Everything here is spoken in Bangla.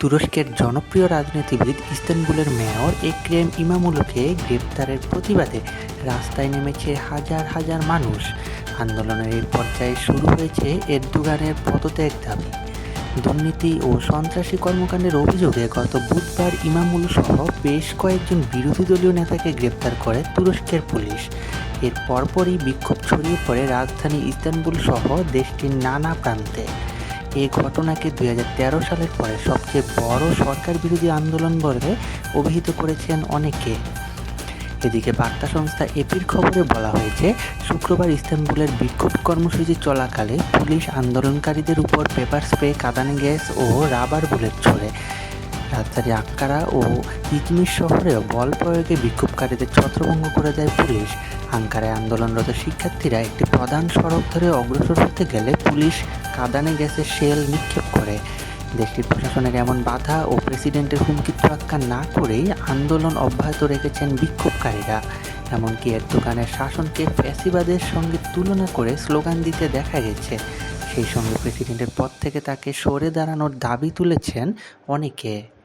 তুরস্কের জনপ্রিয় রাজনীতিবিদ ইস্তানবুলের মেয়র এক্রেম ইমামোলোকে গ্রেপ্তারের প্রতিবাদে রাস্তায় নেমেছে হাজার হাজার মানুষ। আন্দোলনের এই পর্যায়ে শুরু হয়েছে এরদোগানের পদত্যাগ দাবি। দুর্নীতি ও সন্ত্রাসী কর্মকাণ্ডের অভিযোগে গত বুধবার ইমামুল সহ বেশ কয়েকজন বিরোধী দলীয় নেতাকে গ্রেপ্তার করে তুরস্কের পুলিশ। এর পরপরই বিক্ষোভ ছড়িয়ে পড়ে রাজধানী ইস্তানবুল সহ দেশটির নানা প্রান্তে। এই ঘটনাকে দুই হাজার তেরো সালের পরে সবচেয়ে বড় সরকার বিরোধী আন্দোলন বলে অভিহিত করেছেন অনেকে। এদিকে বার্তা সংস্থা এপির খবরে বলা হয়েছে, শুক্রবার ইস্তানবুলের বিক্ষোভ কর্মসূচি চলাকালে পুলিশ আন্দোলনকারীদের উপর পেপার স্প্রে, কাঁদানে গ্যাস ও রাবার বুলেট ছোড়ে। রাজধানী আক্কারা ও ইজমির শহরেও বল প্রয়োগে বিক্ষোভকারীদের ছত্রভঙ্গ করে দেয় পুলিশ। আঙ্কারায় আন্দোলনরত শিক্ষার্থীরা একটি প্রধান সড়ক ধরে অগ্রসর হতে গেলে পুলিশ কাঁদানে শেল নিক্ষেপ করে। দেশটির প্রশাসনের এমন বাধা ও প্রেসিডেন্টের হুমকি তোয়াক্কা না করেই আন্দোলন অব্যাহত রেখেছেন বিক্ষোভকারীরা। এমনকি এর দোকানের শাসনকে ফ্যাসিবাদের সঙ্গে তুলনা করে স্লোগান দিতে দেখা গেছে। সেই সঙ্গে প্রেসিডেন্টের পদ থেকে তাকে সরে দাঁড়ানোর দাবি তুলেছেন অনেকে।